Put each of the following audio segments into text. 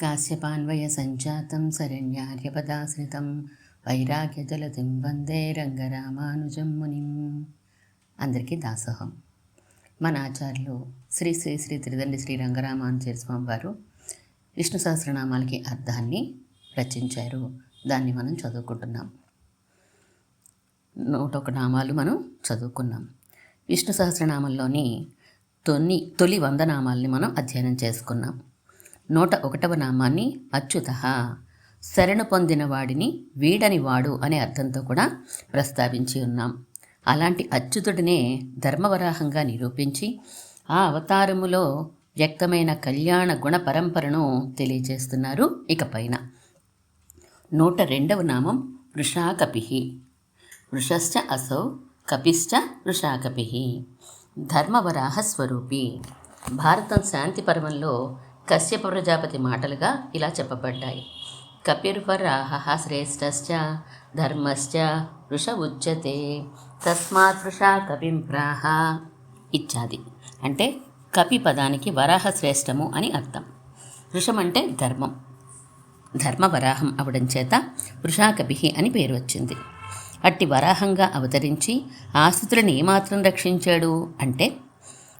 కాశ్యపాన్వయ సంజాతం శరణ్యార్యపదాశ్రితం వైరాగ్యజలతిం వందే రంగరామానుజం మునిం అందరికీ దాసోహం। మన ఆచార్యులు శ్రీ శ్రీ శ్రీ త్రిదండి శ్రీ రంగరామానుజర స్వామి వారు విష్ణు సహస్రనామాలకి అర్థాన్ని రచించారు. దాన్ని మనం చదువుకుంటున్నాం. నూట ఒక నామాలు మనం చదువుకున్నాం. విష్ణు సహస్రనామంలోని తొన్ని తొలి వంద నామాల్ని మనం అధ్యయనం చేసుకున్నాం. నూట ఒకటవ నామాన్ని అచ్యుత. శరణు పొందిన వాడిని వీడని వాడు అనే అర్థంతో కూడా ప్రస్తావించి ఉన్నాం. అలాంటి అచ్యుతుడినే ధర్మవరాహంగా నిరూపించి ఆ అవతారములో వ్యక్తమైన కళ్యాణ గుణ పరంపరను తెలియజేస్తున్నారు ఇకపైన నూట రెండవ నామం వృషాకపి వృషశ్చ అసౌ కపిశ్చ వృషాకపి ధర్మవరాహ స్వరూపి. భారతం శాంతి పర్వంలో కశ్యప ప్రజాపతి మాటలుగా ఇలా చెప్పబడ్డాయి. కపిర్వరాహ శ్రేష్టశ్చ ధర్మశ్చ వృష ఉచ్యతే తస్మాత్ వృషా కపిం ప్రాహ ఇత్యాది. అంటే కపి పదానికి వరాహ శ్రేష్టము అని అర్థం. వృషం అంటే ధర్మం. ధర్మ వరాహం అవడం చేత వృషాకపి అని పేరు వచ్చింది. అట్టి వరాహంగా అవతరించి ఆశ్రితులను ఏమాత్రం రక్షించాడు అంటే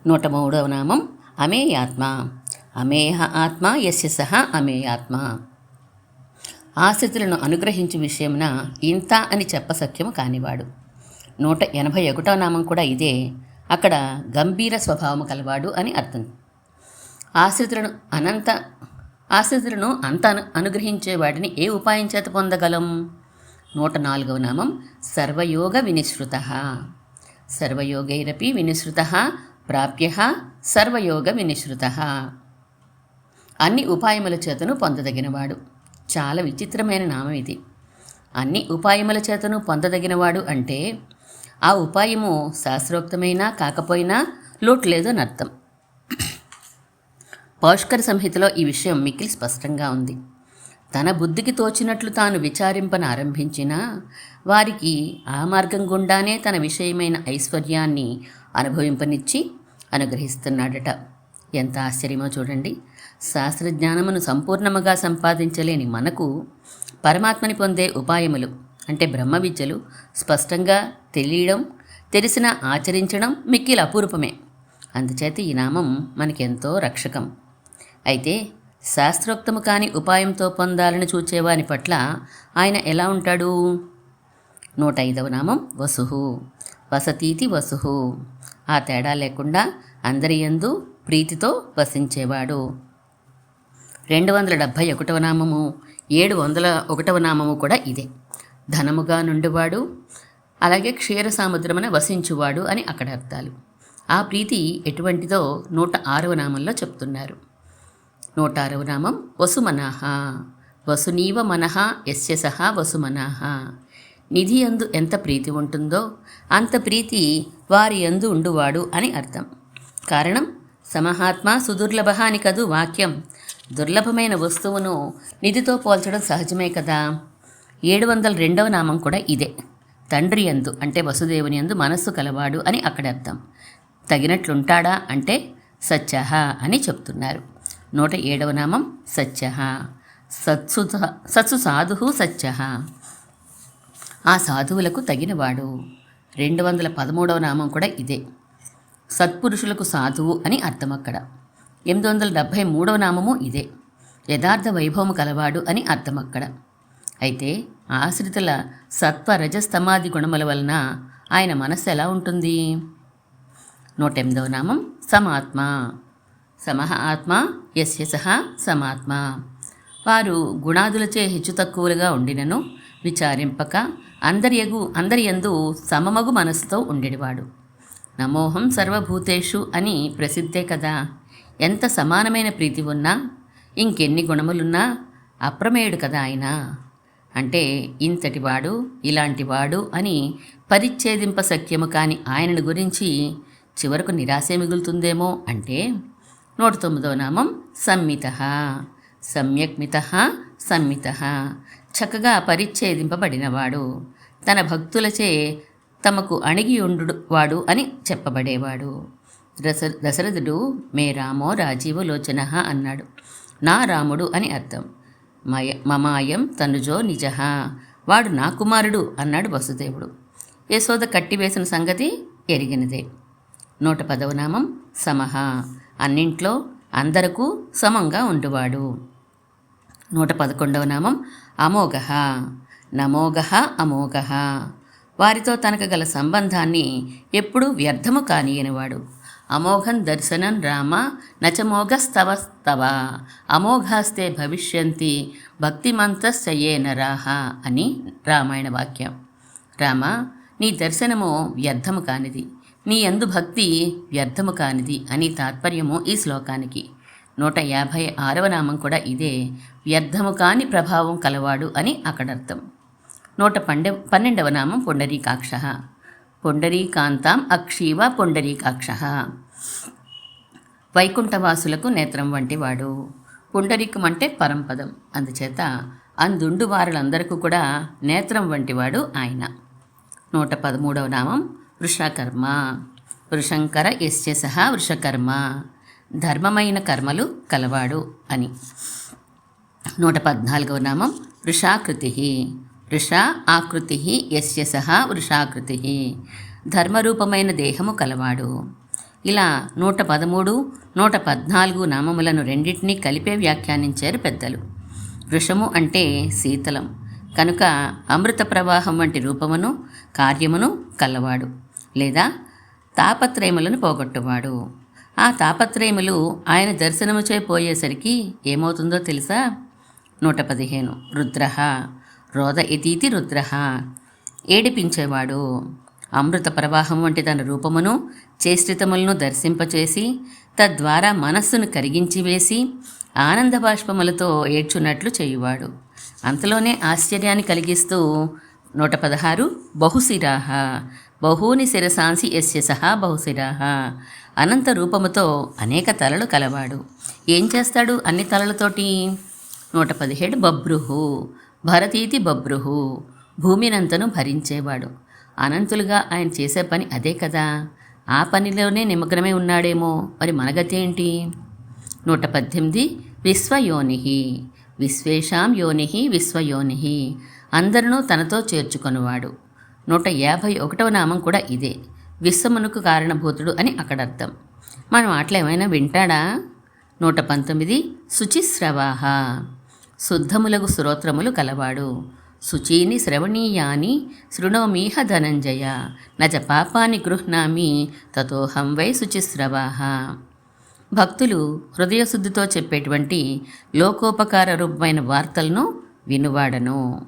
నూట మూడవ నామం అమేయాత్మ. అమేహ ఆత్మ ఎస్య సహ అమేయాత్మ ఆశితులను అనుగ్రహించు విషయమున ఇంత అని చెప్పసఖ్యము కానివాడు. నూట ఎనభై ఒకటో నామం కూడా ఇదే. అక్కడ గంభీర స్వభావము కలవాడు అని అర్థం. ఆశ్రితులను అనంత ఆశ్రితులను అంత అను అనుగ్రహించేవాడిని ఏ ఉపాయం చేత పొందగలం? నూట నాలుగవ నామం సర్వయోగ వినిశ్రుత. సర్వయోగైరపి వినిశ్రుత ప్రాప్య సర్వయోగ వినిశ్రుత. అన్ని ఉపాయముల చేతను పొందదగినవాడు. చాలా విచిత్రమైన నామం ఇది. అన్ని ఉపాయముల చేతను పొందదగినవాడు అంటే ఆ ఉపాయము శాస్త్రోక్తమైనా కాకపోయినా లోటు లేదని అర్థం పౌష్కర సంహితలో ఈ విషయం మిక్కిలి స్పష్టంగా ఉంది. తన బుద్ధికి తోచినట్లు తాను విచారింపన ఆరంభించినా వారికి ఆ మార్గం గుండానే తన విషయమైన ఐశ్వర్యాన్ని అనుభవింపనిచ్చి అనుగ్రహిస్తున్నాడట. ఎంత ఆశ్చర్యమో చూడండి. శాస్త్రజ్ఞానమును సంపూర్ణముగా సంపాదించలేని మనకు పరమాత్మని పొందే ఉపాయములు అంటే బ్రహ్మ విద్యలు స్పష్టంగా తెలియడం తెలిసిన ఆచరించడం మిక్కిల అపూర్వమే అందుచేత ఈ నామం మనకెంతో రక్షకం. అయితే శాస్త్రోక్తము కాని ఉపాయంతో పొందాలని చూచేవాని పట్ల ఆయన ఎలా ఉంటాడు? నూట ఐదవ నామం వసుహు. వసతీతి వసుహు. ఆ తేడా లేకుండా అందరి యందు ప్రీతితో వసించేవాడు. రెండు వందల డెబ్భై ఒకటవ నామము ఏడు వందల ఒకటవ నామము కూడా ఇదే. ధనముగా నుండివాడు అలాగే క్షీర సాముద్రమున వసించువాడు అని అక్కడ అర్థాలు. ఆ ప్రీతి ఎటువంటిదో నూట ఆరవ నామంలో చెప్తున్నారు. నూట ఆరవ నామం వసుమనాహ. వసునీవ మనహ యస్య సహా నిధి యందు ఎంత ప్రీతి ఉంటుందో అంత ప్రీతి వారి యందు ఉండువాడు అని అర్థం. కారణం సమహాత్మ సుదుర్లభ అని కదు వాక్యం. దుర్లభమైన వస్తువును నిధితో పోల్చడం సహజమే కదా. ఏడు వందల రెండవ నామం కూడా ఇదే. తండ్రి యందు అంటే వసుదేవుని యందు మనస్సు కలవాడు అని అక్కడ అర్థం. తగినట్లుంటాడా అంటే సత్యహ అని చెప్తున్నారు. నూట ఏడవ నామం సత్యహ. సత్సు సత్సు సాధు సత్యహ. ఆ సాధువులకు తగినవాడు. రెండు వందల పదమూడవ నామం కూడా ఇదే. సత్పురుషులకు సాధువు అని అర్థం అక్కడ. ఎనిమిది వందల డెబ్భై మూడవ నామము ఇదే. యథార్థ వైభవము కలవాడు అని అర్థం అక్కడ అయితే ఆశ్రితుల సత్వ రజస్తమాది గుణముల వలన ఆయన మనస్సు ఎలా ఉంటుంది? నూట ఎనిమిదవ నామం సమాత్మ. సమహ ఆత్మ యస్య సహ సమాత్మ. వారు గుణాదులచే హెచ్చు తక్కువలుగా ఉండినను విచారింపక అందరి యగు అందరి యందు సమమగు మనస్సుతో ఉండేవాడు నమోహం సర్వభూతేషు అని ప్రసిద్ధే కదా. ఎంత సమానమైన ప్రీతి ఉన్నా ఇంకెన్ని గుణములున్నా అప్రమేయుడు కదా ఆయన. అంటే ఇంతటివాడు ఇలాంటివాడు అని పరిచ్ఛేదింప సఖ్యము కాని ఆయనను గురించి చివరకు నిరాశే మిగులుతుందేమో అంటే నూట తొమ్మిదవ నామం సమ్మిత. సమ్యక్మిత సమ్మిత. చక్కగా పరిచ్ఛేదింపబడినవాడు. తన భక్తులచే తమకు అణిగి ఉండు వాడు అని చెప్పబడేవాడు. దశ దశరథుడు మే రామో రాజీవలోచన అన్నాడు. నా రాముడు అని అర్థం. మయ మమాయం తనుజో నిజ. వాడు నా కుమారుడు అన్నాడు వసుదేవుడు. యశోద కట్టివేసిన సంగతి ఎరిగినదే. నూట పదవ నామం సమహ అన్నింట్లో అందరకు సమంగా ఉండువాడు. నూట పదకొండవ నామం అమోఘ. నమోఘ అమోఘ. వారితో తనకు గల సంబంధాన్ని ఎప్పుడూ వ్యర్థము కానియనివాడు. అమోఘం దర్శనం రామ నచమోఘస్తవ స్తవ అమోఘాస్తే భవిష్యంతి భక్తిమంతశ్చయే నరాహ అని రామాయణ వాక్యం. రామ నీ దర్శనము వ్యర్థము కానిది. నీ ఎందు భక్తి వ్యర్థము కానిది అని తాత్పర్యము ఈ శ్లోకానికి. నూట యాభై ఆరవ నామం కూడా ఇదే వ్యర్థము కాని ప్రభావం కలవాడు అని అక్కడర్థం. నూట పండె పన్నెండవ నామం పుండరీకాక్ష. పుండరీకాంతాం అక్షీవ పుండరీకాక్ష. వైకుంఠవాసులకు నేత్రం వంటివాడు. పుండరీకం అంటే పరంపదం. అందుచేత అందుండు వారులందరికీ కూడా నేత్రం వంటివాడు ఆయన. నూట పదమూడవ నామం వృషకర్మ. వృషంకర యస్య సహా వృషకర్మ. ధర్మమైన కర్మలు కలవాడు అని. నూట పద్నాలుగవ నామం వృషాకృతి. వృష ఆకృతి యస్య సహా వృషాకృతి. ధర్మరూపమైన దేహము కలవాడు. ఇలా నూట పదమూడు నూట పద్నాలుగు నామములను రెండింటినీ కలిపే వ్యాఖ్యానించారు పెద్దలు. వృషము అంటే శీతలం కనుక అమృత ప్రవాహం వంటి రూపమును కార్యమును కలవాడు లేదా తాపత్రయములను పోగొట్టువాడు. ఆ తాపత్రయములు ఆయన దర్శనము పోయేసరికి ఏమవుతుందో తెలుసా? నూట పదిహేను రుద్ర రోద ఇతీతి రుద్ర ఏడిపించేవాడు. అమృత ప్రవాహం వంటి తన రూపమును చేష్టితములను దర్శింపచేసి తద్వారా మనస్సును కరిగించి వేసి ఆనంద బాష్పములతో ఏడ్చున్నట్లు చేయువాడు. అంతలోనే ఆశ్చర్యాన్ని కలిగిస్తూ నూట పదహారు బహుశిరాహ బహూని శిరసాంసి యస్య సహా బహుశిరాహ అనంత రూపముతో అనేక తలలు కలవాడు. ఏం చేస్తాడు అన్ని తలలతోటి? నూట పదిహేడు బభ్రుహు భరతీతి బభ్రుహు భూమినంతను భరించేవాడు. అనంతులుగా ఆయన చేసే పని అదే కదా? ఆ పనిలోనే నిమగ్నమై ఉన్నాడేమో. మరి మనగతి ఏంటి? నూట పద్దెనిమిది. విశ్వయోనిహి. విశ్వేషాం యోనిహి విశ్వయోనిహి. అందరినూ తనతో చేర్చుకొనివాడు. నూట యాభై ఒకటవ నామం కూడా ఇదే. విశ్వమునకు కారణభూతుడు అని అక్కడ అర్థం. మన మాటలు ఏమైనా వింటాడా? నూట పంతొమ్మిది. శుచిశ్రవాహ. శుద్ధములగు శ్రోత్రములు కలవాడు. శుచీని శ్రవణీయాని శృణోమీహ ధనంజయ. నజ పాపాని గృహ్ణామి తతోహం వై శుచిశ్రవాహ. భక్తులు హృదయశుద్ధితో చెప్పేటువంటి లోకోపకార రూపమైన వార్తలను వినువాడను.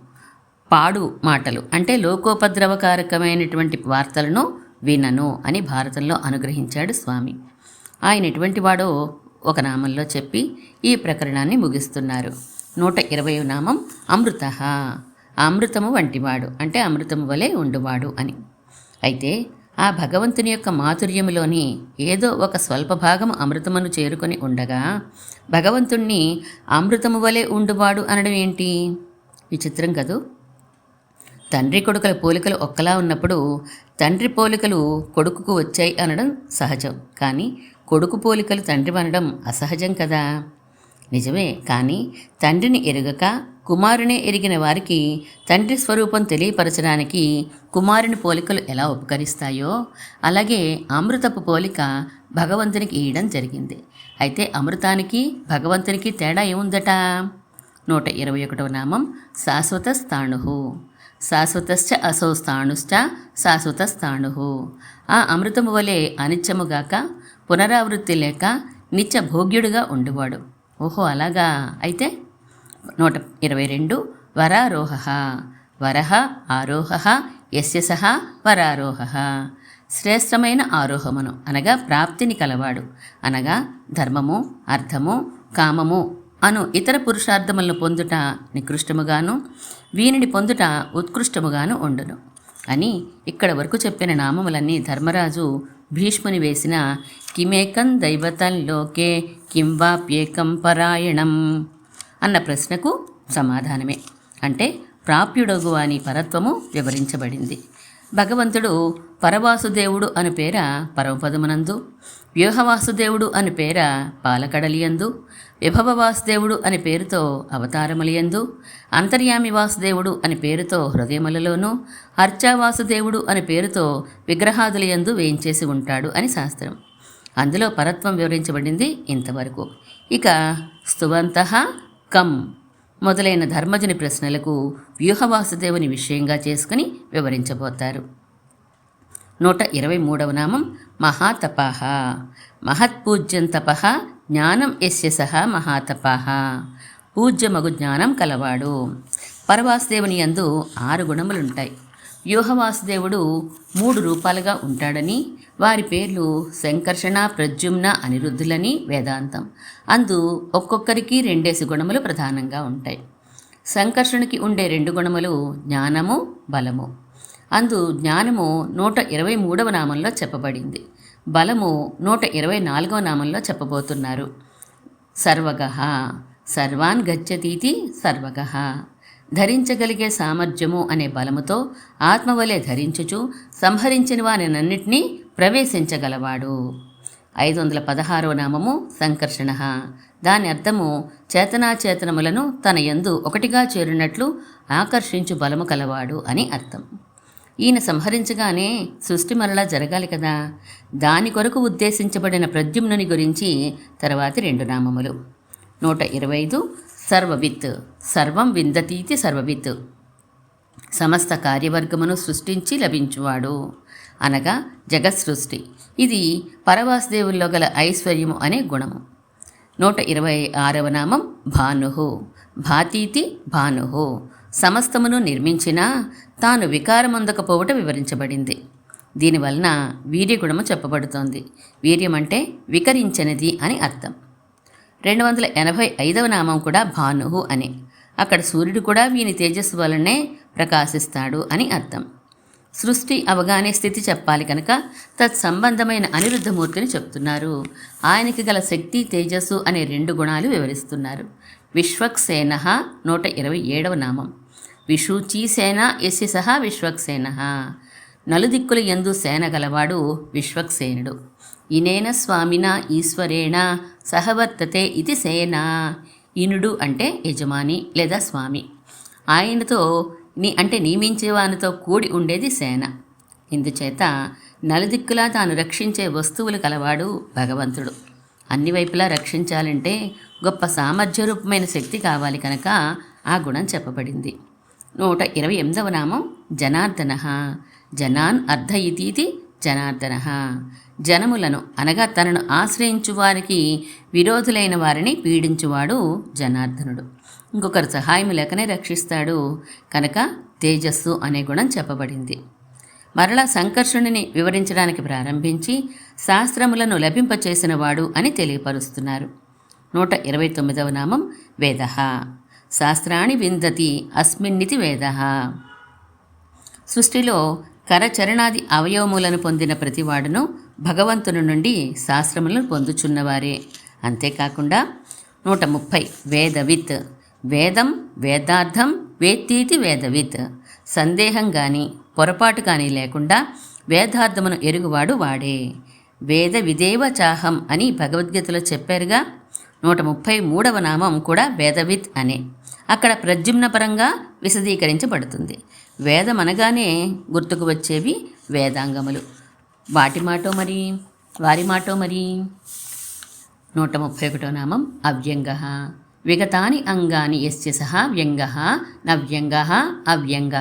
పాడు మాటలు అంటే లోకోపద్రవకారకమైనటువంటి వార్తలను వినను అని భారతంలో అనుగ్రహించాడు స్వామి. ఆయన ఎటువంటి వాడో ఒక నామంలో చెప్పి ఈ ప్రకరణాన్ని ముగిస్తున్నారు. నూట ఇరవై నామం అమృత. అమృతము వంటివాడు అంటే అమృతము వలె ఉండువాడు అని. అయితే ఆ భగవంతుని యొక్క మాధుర్యములోని ఏదో ఒక స్వల్ప భాగం అమృతమును చేరుకొని ఉండగా భగవంతుణ్ణి అమృతము వలె ఉండువాడు అనడం ఏంటి? విచిత్రం కదూ? తండ్రి కొడుకుల పోలికలు ఒక్కలా ఉన్నప్పుడు తండ్రి పోలికలు కొడుకుకు వచ్చాయి అనడం సహజం. కానీ కొడుకు పోలికలు తండ్రి అనడం అసహజం కదా? నిజమే కానీ తండ్రిని ఎరుగక కుమారుని ఎరిగిన వారికి తండ్రి స్వరూపం తెలియపరచడానికి కుమారుని పోలికలు ఎలా ఉపకరిస్తాయో అలాగే అమృతపు పోలిక భగవంతునికి ఇయ్యడం జరిగింది. అయితే అమృతానికి భగవంతునికి తేడా ఏముందట? నూట ఇరవై ఒకటవ నామం శాశ్వత స్థాణు శాశ్వతశ్చ అసౌ స్థాణుశ్చ శాశ్వత స్థాణు ఆ అమృతము వలె అనిత్యముగాక పునరావృత్తి లేక నిత్య భోగ్యుడుగా ఉండేవాడు. ఓహో అలాగా. అయితే నూట ఇరవై రెండు వరారోహ. వరహ ఆరోహ యస్య సహా వరారోహ. శ్రేష్టమైన ఆరోహమును అనగా ప్రాప్తిని కలవాడు. అనగా ధర్మము అర్థము కామము అను ఇతర పురుషార్థములను పొందుట నికృష్టముగాను వీనిని పొందుట ఉత్కృష్టముగాను ఉండును. అని ఇక్కడ వరకు చెప్పిన నామములన్నీ ధర్మరాజు భీష్ముని వేసిన కిమేకం దైవతంలోకే కిం వాప్యేకం పరాయణం. అన్న ప్రశ్నకు సమాధానమే. అంటే ప్రాప్యుడగు అని పరత్వము వివరించబడింది. భగవంతుడు పరవాసుదేవుడు అను పేర పరమపదమునందు వ్యూహవాసుదేవుడు అని పేర పాలకడలియందు విభవ వాసుదేవుడు అని పేరుతో అవతారములయందు అంతర్యామి వాసుదేవుడు అని పేరుతో హృదయములలోనూ అర్చావాసుదేవుడు అని పేరుతో విగ్రహాదులయందు వేయించేసి ఉంటాడు అని శాస్త్రం. అందులో పరత్వం వివరించబడింది ఇంతవరకు. ఇక స్తువంతః కం మొదలైన ధర్మజని ప్రశ్నలకు వ్యూహవాసుదేవుని విషయంగా చేసుకుని వివరించబోతారు. నూట ఇరవై మూడవ నామం మహాతపాహ మహత్పూజ్యం తపహ జ్ఞానం ఎస్య సహ మహాతపాహ పూజ్యమగు జ్ఞానం కలవాడు. పరవాసుదేవుని యందు ఆరు గుణములుంటాయి. వ్యూహవాసుదేవుడు మూడు రూపాలుగా ఉంటాడని వారి పేర్లు సంకర్షణ ప్రద్యుమ్న అనిరుద్ధులని వేదాంతం. అందు ఒక్కొక్కరికి రెండేసి గుణములు ప్రధానంగా ఉంటాయి. సంకర్షణకి ఉండే రెండు గుణములు జ్ఞానము బలము. అందు జ్ఞానము నూట ఇరవై మూడవ నామంలో చెప్పబడింది. బలము నూట ఇరవై నాలుగవ నామంలో చెప్పబోతున్నారు. సర్వగ సర్వాన్ గచ్చతీతి సర్వగ ధరించగలిగే సామర్థ్యము అనే బలముతో ఆత్మవలే ధరించుచు సంహరించిన వారినన్నిటినీ ప్రవేశించగలవాడు. ఐదు వందల పదహారవ నామము సంకర్షణ. దాని అర్థము చేతనాచేతనములను తన యందు ఒకటిగా చేరినట్లు ఆకర్షించు బలము కలవాడు అని అర్థం. ఈయన సంహరించగానే సృష్టి మరలా జరగాలి కదా. దాని కొరకు ఉద్దేశించబడిన ప్రద్యుమ్నుని గురించి తర్వాతి రెండు నామములు. నూట ఇరవై ఐదు సర్వవిత్. సర్వం విందతీతి సర్వవిత్. సమస్త కార్యవర్గమును సృష్టించి లభించువాడు. అనగా జగత్ సృష్టి ఇది పరవాసుదేవుల్లో గల ఐశ్వర్యము అనే గుణము. నూట ఇరవై ఆరవ నామం భానుహు భాతీతి భానుహు సమస్తమును నిర్మించినా తాను వికారమందకపోవట వివరించబడింది. దీనివలన వీర్యగుణము చెప్పబడుతోంది. వీర్యం అంటే వికరించనిది అని అర్థం. రెండు వందల ఎనభై ఐదవ నామం కూడా భానుహు అని. అక్కడ సూర్యుడు కూడా వీని తేజస్సు వలనే ప్రకాశిస్తాడు అని అర్థం. సృష్టి అవగానే స్థితి చెప్పాలి కనుక తత్సంబంధమైన అనిరుద్ధమూర్తిని చెప్తున్నారు. ఆయనకి గల శక్తి తేజస్సు అనే రెండు గుణాలు వివరిస్తున్నారు. విశ్వక్సేన నూట ఇరవై ఏడవ నామం. విషూచీ సేన ఎస్సి సహా విశ్వక్సేన. నలుదిక్కుల ఎందు సేన గలవాడు విశ్వక్సేనుడు. ఇనేన స్వామిన ఈశ్వరేణ సహవర్తతే ఇది సేనా. ఇనుడు అంటే యజమాని లేదా స్వామి. ఆయనతో నీ అంటే నియమించేవానితో కూడి ఉండేది సేన. ఇందుచేత నలుదిక్కులా తాను రక్షించే వస్తువులు కలవాడు భగవంతుడు. అన్ని వైపులా రక్షించాలంటే గొప్ప సామర్థ్యరూపమైన శక్తి కావాలి కనుక ఆ గుణం చెప్పబడింది. నూట ఇరవై ఎనిమిదవ నామం జనార్దన. జనాన్ అర్ధ ఇతీతి జనార్దన. జనములను అనగా తనను ఆశ్రయించు వారికి విరోధులైన వారిని పీడించువాడు జనార్దనుడు. ఇంకొకరు సహాయం లేకనే రక్షిస్తాడు. కనుక తేజస్సు అనే గుణం చెప్పబడింది. మరలా సంకర్షణుని వివరించడానికి ప్రారంభించి శాస్త్రములను లభింపచేసిన వాడు అని తెలియపరుస్తున్నారు. నూట ఇరవై తొమ్మిదవ నామం వేద. శాస్త్రాణి విందతి అస్మిన్నితి వేద. సృష్టిలో కరచరణాది అవయవములను పొందిన ప్రతివాడును భగవంతుని నుండి శాస్త్రములను పొందుచున్నవారే. అంతేకాకుండా నూట ముప్పై వేదవిత్. వేదం వేదార్థం వేత్తీతి వేదవిత్. సందేహం కానీ పొరపాటు కానీ లేకుండా వేదార్థమును ఎరుగువాడు వాడే. వేద విదేవ చాహం అని భగవద్గీతలో చెప్పారుగా నూట ముప్పై మూడవ నామం కూడా వేదవిత్ అనే. అక్కడ ప్రద్యుమ్న పరంగా విశదీకరించబడుతుంది. వేదం అనగానే గుర్తుకు వచ్చేవి వేదాంగములు. వాటి మాటో మరి వారి మాటో మరి? నూట ముప్పై ఒకటో నామం అవ్యంగ. విగతాని అంగాని ఎస్య సహా వ్యంగ నవ్యంగ అవ్యంగ.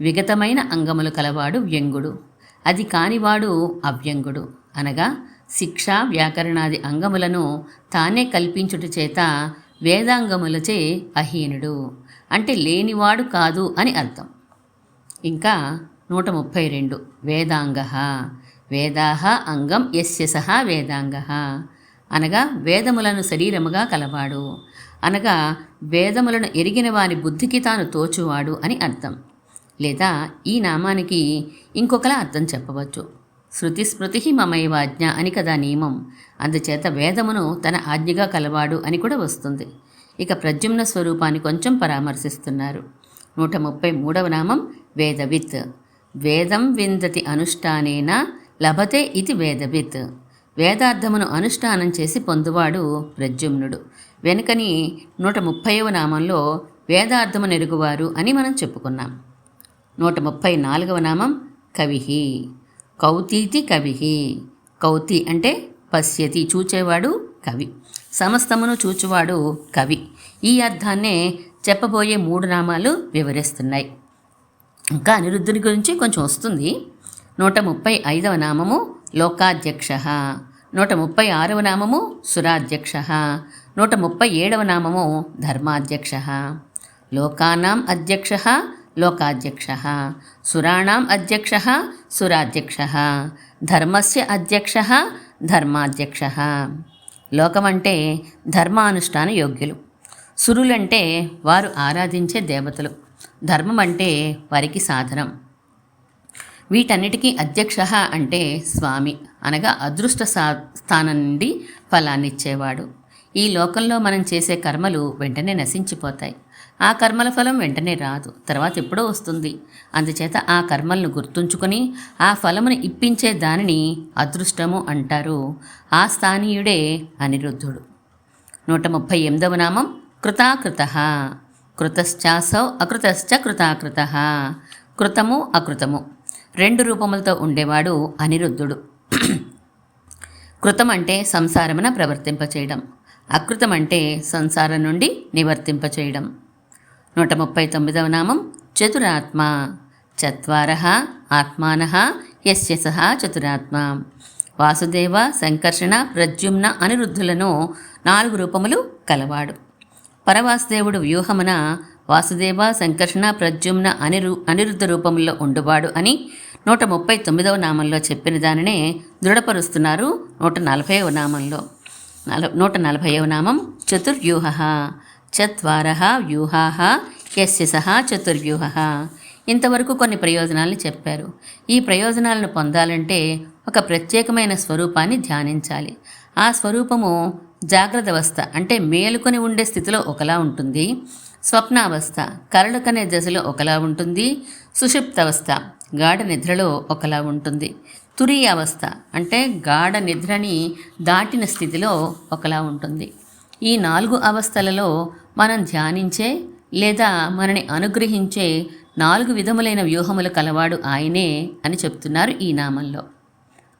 విగతమైన అంగములు కలవాడు వ్యంగుడు. అది కానివాడు అవ్యంగుడు. అనగా శిక్ష వ్యాకరణాది అంగములను తానే కల్పించుట చేత వేదాంగములచే అహీనుడు. అంటే లేనివాడు కాదు అని అర్థం. ఇంకా నూట ముప్పై రెండు. వేదాంగ. వేదాహ అంగం ఎస్య సహా వేదాంగ. అనగా వేదములను శరీరముగా కలవాడు. అనగా వేదములను ఎరిగిన వారి బుద్ధికి తాను తోచువాడు అని అర్థం. లేదా ఈ నామానికి ఇంకొకలా అర్థం చెప్పవచ్చు. శృతి స్మృతి మమైవాజ్ఞ అని కదా నియమం. అందుచేత వేదమును తన ఆజ్ఞగా కలవాడు అని కూడా వస్తుంది. ఇక ప్రద్యుమ్న స్వరూపాన్ని కొంచెం పరామర్శిస్తున్నారు. నూట ముప్పై మూడవ నామం వేదవిత్. వేదం విందతి అనుష్ఠానేన లభతే ఇది వేదవిత్. వేదార్థమును అనుష్ఠానం చేసి పొందువాడు ప్రద్యుమ్నుడు. వెనుకని నూట ముప్పైవ నామంలో వేదార్థము నెరుగువారు అని మనం చెప్పుకున్నాం. నూట ముప్పై నాలుగవ నామం కవిహి. కౌతీతి కవిహి. కౌతి అంటే పశ్యతి చూచేవాడు కవి. సమస్తమును చూచువాడు కవి. ఈ అర్థాన్నే చెప్పబోయే మూడు నామాలు వివరిస్తున్నాయి. ఇంకా అనిరుద్ధుని గురించి కొంచెం వస్తుంది. నూట ముప్పై ఐదవ నామము లోకాధ్యక్ష. నూట ముప్పై ఆరవ నామము సురాధ్యక్ష. నూట ముప్పై ఏడవ నామము ధర్మాధ్యక్ష. లోకానాం అధ్యక్ష లోకాధ్యక్ష. సురాణం అధ్యక్ష సురాధ్యక్ష. ధర్మస్య అధ్యక్ష ధర్మాధ్యక్ష. లోకమంటే ధర్మానుష్ఠాన యోగ్యులు. సురులంటే వారు ఆరాధించే దేవతలు. ధర్మం అంటే వారికి సాధనం. వీటన్నిటికీ అధ్యక్ష అంటే స్వామి. అనగా అదృష్ట సా స్థానం నుండి ఫలాన్నిచ్చేవాడు. ఈ లోకంలో మనం చేసే కర్మలు వెంటనే నశించిపోతాయి. ఆ కర్మల ఫలం వెంటనే రాదు. తర్వాత ఎప్పుడో వస్తుంది. అందుచేత ఆ కర్మలను గుర్తుంచుకొని ఆ ఫలమును ఇప్పించే దానిని అదృష్టము అంటారు. ఆ స్థానీయుడే అనిరుద్ధుడు. నూట ముప్పై ఎనిమిదవ నామం కృతాకృత. కృతశ్చాసౌ అకృతశ్చ కృతాకృత. కృతము అకృతము. రెండు రూపములతో ఉండేవాడు అనిరుద్ధుడు. కృతం అంటే సంసారమున ప్రవర్తింపచేయడం. అకృతం అంటే సంసారం నుండి నివర్తింపచేయడం. నూట ముప్పై తొమ్మిదవ నామం చతురాత్మ. చత్వార ఆత్మాన యస్య సహా చతురాత్మ. వాసుదేవ సంకర్షణ ప్రద్యుమ్న అనిరుద్ధులను నాలుగు రూపములు కలవాడు. పరవాసుదేవుడు వ్యూహమున వాసుదేవ సంకర్షణ ప్రద్యుమ్న అనిరు అనిరుద్ధ రూపంలో ఉండువాడు అని నూట ముప్పై తొమ్మిదవ నామంలో చెప్పిన దానినే దృఢపరుస్తున్నారు నూట నలభైవ నామంలో. నల నూట నలభైవ నామం చతుర్వ్యూహ. చత్వార వ్యూహా యస్య సహా చతుర్వ్యూహ. ఇంతవరకు కొన్ని ప్రయోజనాలను చెప్పారు. ఈ ప్రయోజనాలను పొందాలంటే ఒక ప్రత్యేకమైన స్వరూపాన్ని ధ్యానించాలి. ఆ స్వరూపము జాగ్రత్త అవస్థ అంటే మేలుకొని ఉండే స్థితిలో ఒకలా ఉంటుంది. స్వప్నావస్థ కరడు కనే దశలో ఒకలా ఉంటుంది. సుషుప్తవస్థ గాఢ నిద్రలో ఒకలా ఉంటుంది. తురి అవస్థ అంటే గాఢ నిద్రని దాటిన స్థితిలో ఒకలా ఉంటుంది. ఈ నాలుగు అవస్థలలో మనం ధ్యానించే లేదా మనని అనుగ్రహించే నాలుగు విధములైన వ్యూహములు కలవాడు ఆయనే అని చెప్తున్నారు ఈ నామంలో.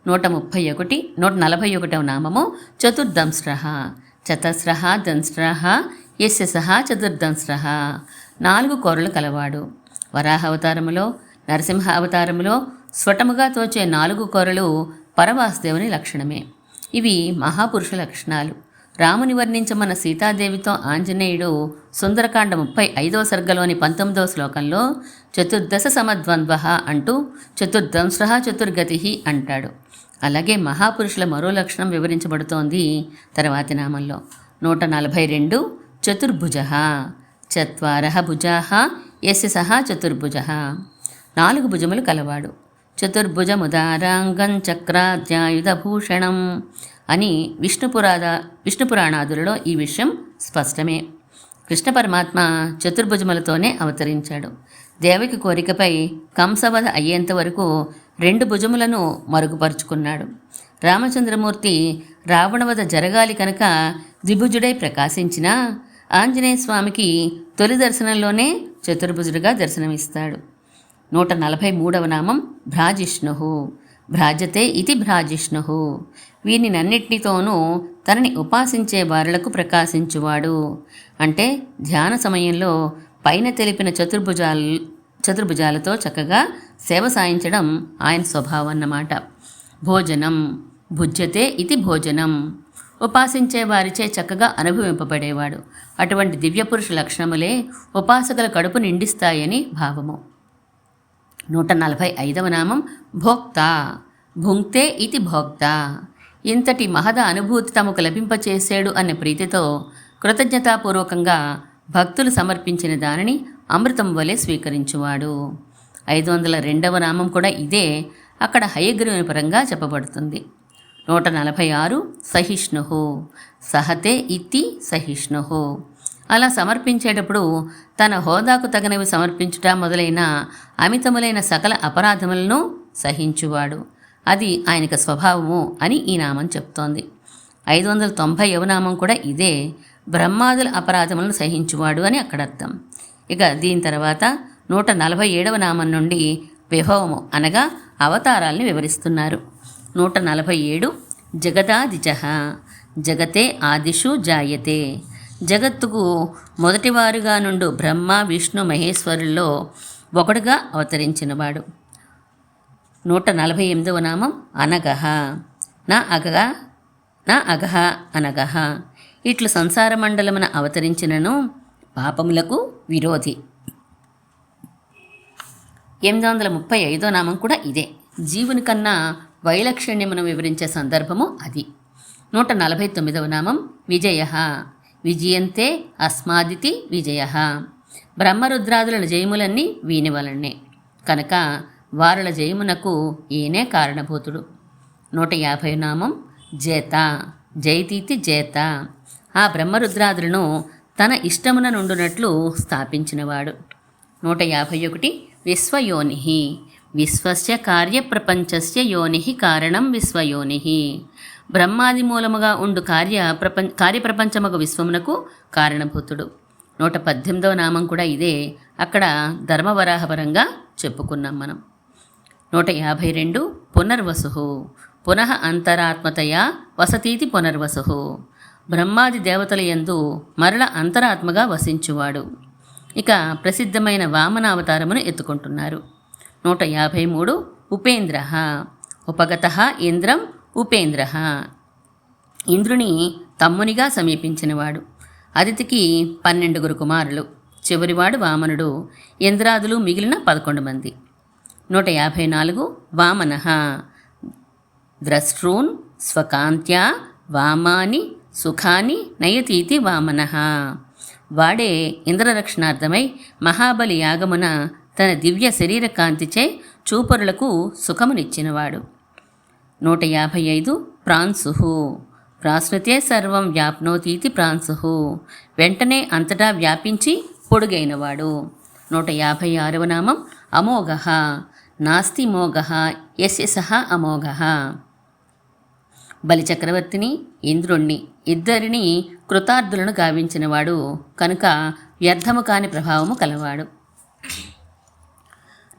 నూట ముప్పై ఒకటి నూట నలభై ఒకటవ నామము చతుర్దంశ్రహ చతస్రహ దంశ్రహ యస్య చతుర్దంశ్రహ నాలుగు కోరలు కలవాడు. వరాహ అవతారములో నరసింహ అవతారములో స్వటముగా తోచే నాలుగు కోరలు పరవాసుదేవుని లక్షణమే. ఇవి మహాపురుష లక్షణాలు. రాముని వర్ణించమన్న సీతాదేవితో ఆంజనేయుడు సుందరకాండ ముప్పై ఐదవ సర్గలోని పంతొమ్మిదవ శ్లోకంలో చతుర్దశ సమద్వంద్వ అంటూ చతుర్దంశ్ర చతుర్గతి అంటాడు. అలాగే మహాపురుషుల మరో లక్షణం వివరించబడుతోంది తర్వాతి నామంలో. నూట నలభై రెండు చతుర్భుజ చత్వార భుజా ఎస్సి సహా చతుర్భుజ నాలుగు భుజములు కలవాడు. చతుర్భుజముదారాంగం చక్రాధ్యాయుధభూషణం అని విష్ణుపురాద విష్ణుపురాణాదులలో ఈ విషయం స్పష్టమే. కృష్ణ పరమాత్మ చతుర్భుజములతోనే అవతరించాడు. దేవకి కోరికపై కంసవధ అయ్యేంత వరకు రెండు భుజములను మరుగుపరుచుకున్నాడు. రామచంద్రమూర్తి రావణవధ జరగాలి కనుక ద్విభుజుడై ప్రకాశించిన ఆంజనేయ స్వామికి తొలి దర్శనంలోనే చతుర్భుజుడిగా దర్శనమిస్తాడు. నూట నలభై మూడవ నామం భ్రాజిష్ణు. భ్రాజతే ఇది భ్రాజిష్ణు. వీనినన్నిటితోనూ తనని ఉపాసించే వారులకు ప్రకాశించువాడు. అంటే ధ్యాన సమయంలో పైన తెలిపిన చతుర్భుజాలు చతుర్భుజాలతో చక్కగా సేవ సాయించడం ఆయన స్వభావం అన్నమాట భోజనం భుజ్యతే ఇది భోజనం. ఉపాసించే వారిచే చక్కగా అనుభవింపబడేవాడు. అటువంటి దివ్యపురుష లక్షణములే ఉపాసకుల కడుపు నిండిస్తాయని భావము. నూట నలభై ఐదవ నామం భోక్త. భుంక్తే ఇది భోక్త. ఇంతటి మహద అనుభూతి తమకు లభింపచేశాడు అన్న ప్రీతితో కృతజ్ఞతాపూర్వకంగా భక్తులు సమర్పించిన దానిని అమృతం వలె స్వీకరించువాడు. ఐదు వందల రెండవ నామం కూడా ఇదే అక్కడ హయగ్రీవుని పరంగా చెప్పబడుతుంది. నూట నలభై ఆరు సహిష్ణుహు. సహతే ఇతి సహిష్ణుహు. అలా సమర్పించేటప్పుడు తన హోదాకు తగినవి సమర్పించుట మొదలైన అమితములైన సకల అపరాధములను సహించువాడు. అది ఆయనకు స్వభావము అని ఈ నామం చెప్తోంది. ఐదు వందల తొంభై యవనామం కూడా ఇదే బ్రహ్మాదుల అపరాధములను సహించువాడు అని అక్కడ అర్థం ఇక దీని తర్వాత నూట నలభై ఏడవ నామం నుండి విభవము అనగా అవతారాల్ని వివరిస్తున్నారు. నూట నలభై ఏడు జగదాదిజ. జగతే ఆదిషు జాయతే. జగత్తుకు మొదటివారుగా నుండు బ్రహ్మ విష్ణు మహేశ్వరుల్లో ఒకడుగా అవతరించినవాడు. నూట నలభై ఎనిమిదవ నామం అనగహ. నా అగహ నా అగహ అనగహ. ఇట్లు సంసార మండలమున అవతరించినను పాపములకు విరోధి. ఎనిమిది వందల ముప్పై ఐదో నామం కూడా ఇదే. జీవుని కన్నా వైలక్షణ్యమును వివరించే సందర్భము అది. నూట నలభై తొమ్మిదవ నామం విజయ. విజయంతే అస్మాదితి విజయ. బ్రహ్మరుద్రాదుల జయములన్నీ వీని కనుక వారుల జయమునకు ఈయనే కారణభూతుడు. నూట యాభై నామం జేత జైతీతి జేత. ఆ బ్రహ్మరుద్రాదులను తన ఇష్టమున నుండునట్లు స్థాపించినవాడు. నూట యాభై ఒకటి విశ్వయోని విశ్వస్య కార్యప్రపంచస్య యోని కారణం విశ్వయోని బ్రహ్మాది మూలముగా ఉండు కార్య ప్రపంచ కార్యప్రపంచముగ విశ్వమునకు కారణభూతుడు. నూట పద్దెనిమిదవ నామం కూడా ఇదే. అక్కడ ధర్మవరాహపరంగా చెప్పుకున్నాం మనం. నూట యాభై రెండు పునర్వసు. పునః అంతరాత్మతయా వసతీతి పునర్వసు. బ్రహ్మాది దేవతల యందు మరల అంతరాత్మగా వసించువాడు. ఇక ప్రసిద్ధమైన వామన అవతారమును ఎత్తుకుంటున్నారు. నూట యాభై మూడు ఉపేంద్ర. ఉపగత ఇంద్రం ఉపేంద్ర. ఇంద్రుని తమ్మునిగా సమీపించినవాడు. అదితికి పన్నెండుగురు కుమారులు. చివరివాడు వామనుడు. ఇంద్రాదులు మిగిలిన పదకొండు మంది. నూట యాభై నాలుగు వామన. ద్రష్ట్రూన్ స్వకాంత్యా వామాని సుఖాని నయతీతి వామన. వాడే ఇంద్రరక్షణార్థమై మహాబలి యాగమున తన దివ్య శరీర కాంతిచే చూపరులకు సుఖమునిచ్చినవాడు. నూట యాభై ఐదు ప్రాంశు. ప్రాశ్నుతే సర్వం వ్యాప్నోతీతి ప్రాంశు. వెంటనే అంతటా వ్యాపించి పొడుగైనవాడు. నూట యాభై ఆరవ నామం అమోఘ. నాస్తి మోఘ యస్య సహ అమోఘ. బలిచక్రవర్తిని ఇంద్రుణ్ణి ఇద్దరిని కృతార్థులను గావించినవాడు కనుక వ్యర్థము కాని ప్రభావము కలవాడు.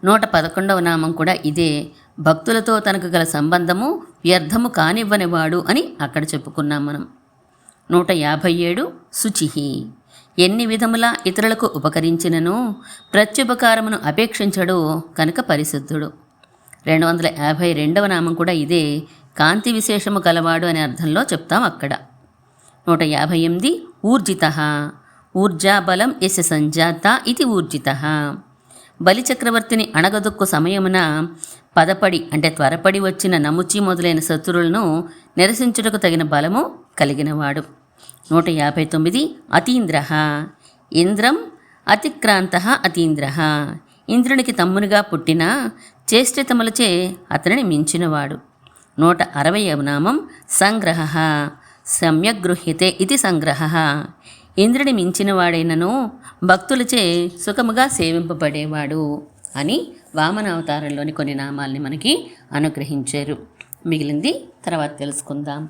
నూట పదకొండవ నామం కూడా ఇదే. భక్తులతో తనకు గల సంబంధము వ్యర్థము కానివ్వనివాడు అని అక్కడ చెప్పుకున్నాం మనం. నూట యాభై ఏడు శుచిహి ఎన్ని విధముల ఇతరులకు ఉపకరించినను ప్రత్యుపకారమును అపేక్షించడు కనుక పరిశుద్ధుడు. రెండు వందల యాభై రెండవ నామం కూడా ఇదే కాంతి విశేషము కలవాడు అనే అర్థంలో చెప్తాం అక్కడ. నూట యాభై ఎనిమిది ఊర్జిత. ఊర్జాబలం ఎస్ సంజాత ఇది ఊర్జిత. బలిచక్రవర్తిని అణగదొక్కు సమయమున పదపడి అంటే త్వరపడి వచ్చిన నముచి మొదలైన శత్రువులను నిరసించుటకు తగిన బలము కలిగినవాడు. నూట యాభై తొమ్మిది అతీంద్ర. ఇంద్రం అతిక్రాంత అతీంద్ర. ఇంద్రునికి తమ్మునిగా పుట్టిన చేష్టితములచే అతనిని మించినవాడు. నూట అరవై నామం సంగ్రహ. సమ్యగృహ్యతే ఇది సంగ్రహ. ఇంద్రుని మించినవాడైనను భక్తులచే సుఖముగా సేవింపబడేవాడు అని వామన అవతారంలోని కొన్ని నామాల్ని మనకి అనుగ్రహించారు. మిగిలింది తర్వాత తెలుసుకుందాం.